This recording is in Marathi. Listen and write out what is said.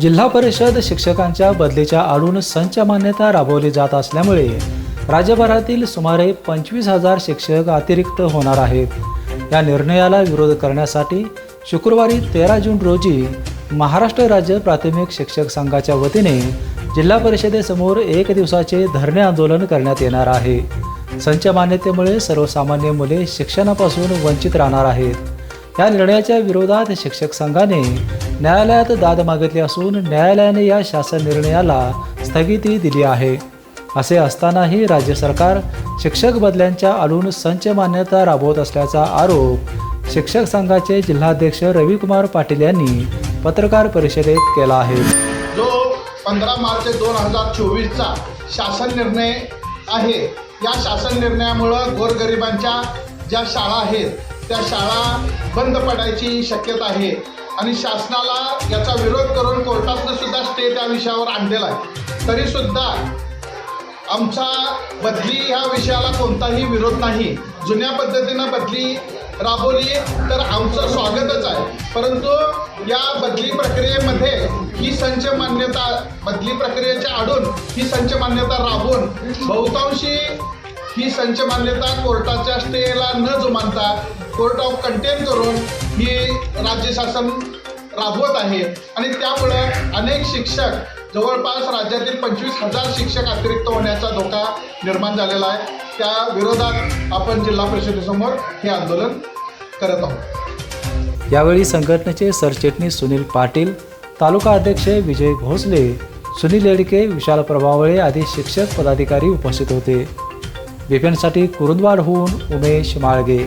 जिल्हा परिषद शिक्षकांच्या बदलीच्या आडून संच मान्यता राबवली जात असल्यामुळे राज्यभरातील सुमारे पंचवीस हजार शिक्षक अतिरिक्त होणार आहेत. या निर्णयाला विरोध करण्यासाठी शुक्रवारी तेरा जून रोजी महाराष्ट्र राज्य प्राथमिक शिक्षक संघाच्या वतीने जिल्हा परिषदेसमोर एक दिवसाचे धरणे आंदोलन करण्यात येणार आहे. संच मान्यतेमुळे सर्वसामान्य मुले शिक्षणापासून वंचित राहणार आहेत. या निर्णयाच्या विरोधात शिक्षक संघाने न्यायालयात दाद मागितली असून न्यायालयाने या शासन निर्णयाला स्थगिती दिली आहे. असे असतानाही राज्य सरकार शिक्षक बदल्यांच्या आडून संच मान्यता राबवत असल्याचा आरोप शिक्षक संघाचे जिल्हाध्यक्ष रविकुमार पाटील यांनी पत्रकार परिषदेत केला आहे. जो पंधरा मार्च दोन हजार चोवीसचा शासन निर्णय आहे या शासन निर्णयामुळं गोरगरिबांच्या ज्या शाळा आहेत त्या शाळा बंद पडायची शक्यता आहे. आणि शासनाला याचा विरोध करून कोर्टातनं सुद्धा स्टे त्या विषयावर आणलेला आहे. तरीसुद्धा आमचा बदली ह्या विषयाला कोणताही विरोध नाही. जुन्या पद्धतीनं बदली राबवली तर आमचं स्वागतच आहे. परंतु या बदली प्रक्रियेमध्ये ही संच मान्यता बदली प्रक्रियेच्या आडून ही संच मान्यता राबवून बहुतांशी ही संच मान्यता कोर्टाच्या स्टेला न जुमानता कोर्ट ऑफ कंटेन करून ही राज्य शासन राबवत आहे. आणि त्यामुळे अनेक शिक्षक जवळपास राज्यातील पंचवीस हजार शिक्षक अतिरिक्त होण्याचा धोका निर्माण झालेला आहे. त्या विरोधात आपण जिल्हा परिषदेसमोर हे आंदोलन करत आहोत. यावेळी संघटनेचे सरचिटणीस सुनील पाटील तालुका अध्यक्ष विजय भोसले सुनील येडके विशाल प्रभावळे आदी शिक्षक पदाधिकारी उपस्थित होते. बिपिनसाठी कुरुंदवाडहून उमेश माळगे.